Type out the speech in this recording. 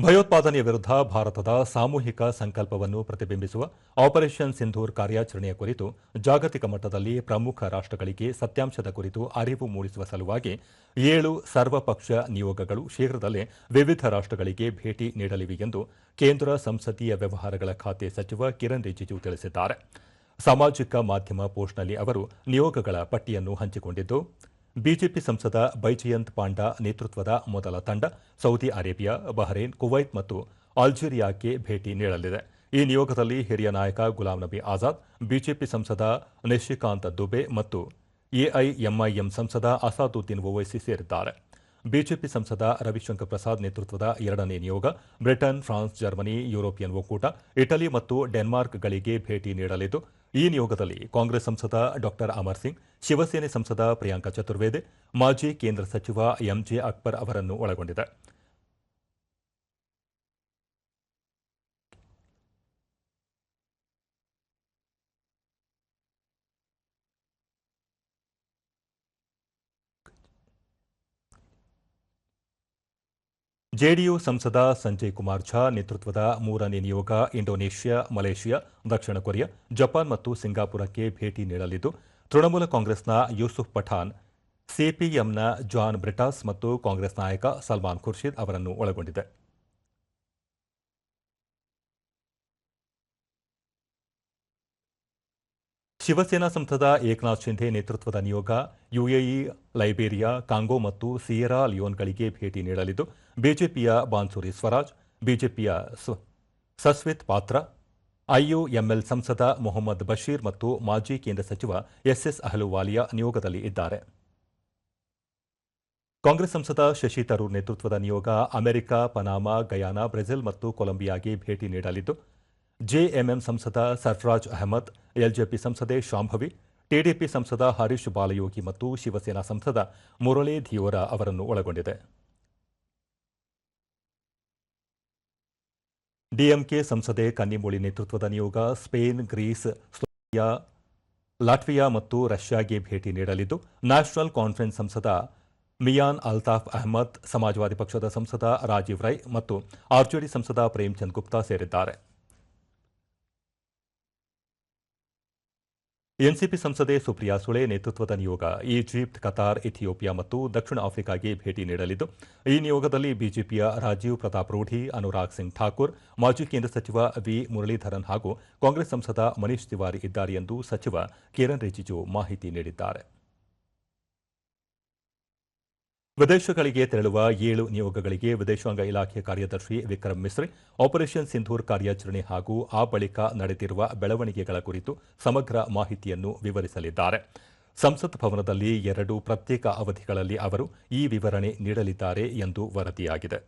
ಭಯೋತ್ಪಾದನೆಯ ವಿರುದ್ಧ ಭಾರತದ ಸಾಮೂಹಿಕ ಸಂಕಲ್ಪವನ್ನು ಪ್ರತಿಬಿಂಬಿಸುವ ಆಪರೇಷನ್ ಸಿಂಧೂರ್ ಕಾರ್ಯಾಚರಣೆಯ ಕುರಿತು ಜಾಗತಿಕ ಮಟ್ಟದಲ್ಲಿ ಪ್ರಮುಖ ರಾಷ್ಟ್ರಗಳಿಗೆ ಸತ್ಯಾಂಶದ ಕುರಿತು ಅರಿವು ಮೂಡಿಸುವ ಸಲುವಾಗಿ ಏಳು ಸರ್ವಪಕ್ಷ ನಿಯೋಗಗಳು ಶೀಘ್ರದಲ್ಲೇ ವಿವಿಧ ರಾಷ್ಟ್ರಗಳಿಗೆ ಭೇಟಿ ನೀಡಲಿವೆ ಎಂದು ಕೇಂದ್ರ ಸಂಸದೀಯ ವ್ಯವಹಾರಗಳ ಖಾತೆ ಸಚಿವ ಕಿರಣ್ ರಿಜಿಜು ತಿಳಿಸಿದ್ದಾರೆ. ಸಾಮಾಜಿಕ ಮಾಧ್ಯಮ ಪೋಸ್ಟ್ನಲ್ಲಿ ಅವರು ನಿಯೋಗಗಳ ಪಟ್ಟಿಯನ್ನು ಹಂಚಿಕೊಂಡಿದ್ದು ಬಿಜೆಪಿ ಸಂಸದ ಬೈಜಯಂತ್ ಪಾಂಡಾ ನೇತೃತ್ವದ ಮೊದಲ ತಂಡ ಸೌದಿ ಅರೇಬಿಯಾ, ಬಹರೇನ್, ಕುವೈತ್ ಮತ್ತು ಅಲ್ಜೀರಿಯಾಕ್ಕೆ ಭೇಟಿ ನೀಡಲಿದೆ. ಈ ನಿಯೋಗದಲ್ಲಿ ಹಿರಿಯ ನಾಯಕ ಗುಲಾಂ ನಬಿ ಆಜಾದ್, ಬಿಜೆಪಿ ಸಂಸದ ನಿಶಿಕಾಂತ್ ದುಬೆ ಮತ್ತು ಎಐಎಂಐಎಂ ಸಂಸದ ಅಸಾದುದ್ದೀನ್ ಓವೈಸಿ ಸೇರಿದ್ದಾರೆ. ಬಿಜೆಪಿ ಸಂಸದ ರವಿಶಂಕರ್ ಪ್ರಸಾದ್ ನೇತೃತ್ವದ ಎರಡನೇ ನಿಯೋಗ, ಬ್ರಿಟನ್, ಫ್ರಾನ್ಸ್, ಜರ್ಮನಿ, ಯುರೋಪಿಯನ್ ಒಕ್ಕೂಟ, ಇಟಲಿ ಮತ್ತು ಡೆನ್ಮಾರ್ಕ್ಗಳಿಗೆ ಭೇಟಿ ನೀಡಲಿದ್ದು, ಈ ನಿಯೋಗದಲ್ಲಿ ಕಾಂಗ್ರೆಸ್ ಸಂಸದ ಡಾ ಅಮರ್ ಸಿಂಗ್, ಶಿವಸೇನೆ ಸಂಸದ ಪ್ರಿಯಾಂಕಾ ಚತುರ್ವೇದಿ, ಮಾಜಿ ಕೇಂದ್ರ ಸಚಿವ ಎಂಜೆ ಅಕ್ಬರ್ ಅವರನ್ನು ಒಳಗೊಂಡಿದೆ. ಜೆಡಿಯು ಸಂಸದ ಸಂಜಯ್ ಕುಮಾರ್ ಝಾ ನೇತೃತ್ವದ ಮೂರನೇ ನಿಯೋಗ ಇಂಡೋನೇಷ್ಯಾ, ಮಲೇಷಿಯಾ, ದಕ್ಷಿಣ ಕೊರಿಯಾ, ಜಪಾನ್ ಮತ್ತು ಸಿಂಗಾಪುರಕ್ಕೆ ಭೇಟಿ ನೀಡಲಿದ್ದು, ತೃಣಮೂಲ ಕಾಂಗ್ರೆಸ್ನ ಯೂಸುಫ್ ಪಠಾನ್ ಸಿಪಿಎಂನ ಜಾನ್ ಬ್ರಿಟಾಸ್ ಮತ್ತು ಕಾಂಗ್ರೆಸ್ ನಾಯಕ ಸಲ್ಮಾನ್ ಖುರ್ಷಿದ್ ಅವರನ್ನು ಒಳಗೊಂಡಿದೆ. ಶಿವಸೇನಾ ಸಂಸದ ಏಕನಾಥ್ ಶಿಂಧೆ ನೇತೃತ್ವದ ನಿಯೋಗ ಯುಎಇ, ಲೈಬೇರಿಯಾ, ಕಾಂಗೋ ಮತ್ತು ಸಿಯೆರಾ ಲಿಯೋನ್ಗಳಿಗೆ ಭೇಟಿ ನೀಡಲಿದ್ದು ಬಿಜೆಪಿಯ ಬಾನ್ಸೂರಿ ಸ್ವರಾಜ್, ಬಿಜೆಪಿಯ ಸಸ್ವಿತ್ ಪಾತ್ರ, ಐಯುಎಂಎಲ್ ಸಂಸದ ಮೊಹಮ್ಮದ್ ಬಶೀರ್ ಮತ್ತು ಮಾಜಿ ಕೇಂದ್ರ ಸಚಿವ ಎಸ್ಎಸ್ ಅಹಲುವಾಲಿಯಾ ನಿಯೋಗದಲ್ಲಿ ಇದ್ದಾರೆ. ಕಾಂಗ್ರೆಸ್ ಸಂಸದ ಶಶಿ ತರೂರ್ ನೇತೃತ್ವದ ನಿಯೋಗ ಅಮೆರಿಕ, ಪನಾಮಾ, ಗಯಾನಾ, ಬ್ರೆಜಿಲ್ ಮತ್ತು ಕೊಲಂಬಿಯಾಗೆ ಭೇಟಿ ನೀಡಲಿದ್ದು, ಜೆಎಂಎಂ ಸಂಸದ ಸರ್ಫರಾಜ್ ಅಹಮದ್, ಎಲ್ಜೆಪಿ ಸಂಸದೆ ಶಾಂಭವಿ, ಟಿಡಿಪಿ ಸಂಸದ ಹರೀಶ್ ಬಾಲಯೋಗಿ ಮತ್ತು ಶಿವಸೇನಾ ಸಂಸದ ಮುರಳಿ ಧಿಯೋರಾ ಅವರನ್ನು ಒಳಗೊಂಡಿದೆ. ಡಿಎಂಕೆ ಸಂಸದೆ ಕನ್ನಿಮೋಳಿ ನೇತೃತ್ವದ ನಿಯೋಗ ಸ್ಪೇನ್, ಗ್ರೀಸ್ ಸ್ಲೋವಿಯಾ ಲಾಟ್ವಿಯಾ ಮತ್ತು ರಷ್ಯಾಗೆ ಭೇಟಿ ನೀಡಲಿದ್ದು, ನ್ಯಾಷನಲ್ ಕಾನ್ಫರೆನ್ಸ್ ಸಂಸದ ಮಿಯಾನ್ ಅಲ್ತಾಫ್ ಅಹಮದ್, ಸಮಾಜವಾದಿ ಪಕ್ಷದ ಸಂಸದ ರಾಜೀವ್ ರೈ ಮತ್ತು ಆರ್ಜೆಡಿ ಸಂಸದ ಪ್ರೇಮ್ಚಂದ್ ಗುಪ್ತಾ ಸೇರಿದ್ದಾರೆ. ಎನ್ಸಿಪಿ ಸಂಸದೆ ಸುಪ್ರಿಯಾ ಸುಳೆ ನೇತೃತ್ವದ ನಿಯೋಗ ಈಜಿಪ್ಟ್, ಕತಾರ್, ಇಥಿಯೋಪಿಯಾ ಮತ್ತು ದಕ್ಷಿಣ ಆಫ್ರಿಕಾಗೆ ಭೇಟಿ ನೀಡಲಿದ್ದು, ಈ ನಿಯೋಗದಲ್ಲಿ ಬಿಜೆಪಿಯ ರಾಜೀವ್ ಪ್ರತಾಪ್ ರೂಢಿ, ಅನುರಾಗ್ ಸಿಂಗ್ ಠಾಕೂರ್, ಮಾಜಿ ಕೇಂದ್ರ ಸಚಿವ ವಿ. ಮುರಳೀಧರನ್ ಹಾಗೂ ಕಾಂಗ್ರೆಸ್ ಸಂಸದ ಮನೀಶ್ ತಿವಾರಿ ಇದ್ದಾರೆ ಎಂದು ಸಚಿವ ಕಿರಣ್ ರಿಜಿಜು ಮಾಹಿತಿ ನೀಡಿದ್ದಾರೆ. ವಿದೇಶಗಳಿಗೆ ತೆರಳುವ ಏಳು ನಿಯೋಗಗಳಿಗೆ ವಿದೇಶಾಂಗ ಇಲಾಖೆ ಕಾರ್ಯದರ್ಶಿ ವಿಕ್ರಮ್ ಮಿಸ್ರಿ ಆಪರೇಷನ್ ಸಿಂಧೂರ್ ಕಾರ್ಯಾಚರಣೆ ಹಾಗೂ ಆ ಬಳಿಕ ನಡೆದಿರುವ ಬೆಳವಣಿಗೆಗಳ ಕುರಿತು ಸಮಗ್ರ ಮಾಹಿತಿಯನ್ನು ವಿವರಿಸಲಿದ್ದಾರೆ. ಸಂಸತ್ ಭವನದಲ್ಲಿ ಎರಡು ಪ್ರತ್ಯೇಕ ಅವಧಿಗಳಲ್ಲಿ ಅವರು ಈ ವಿವರಣೆ ನೀಡಲಿದ್ದಾರೆ ಎಂದು ವರದಿಯಾಗಿದೆ.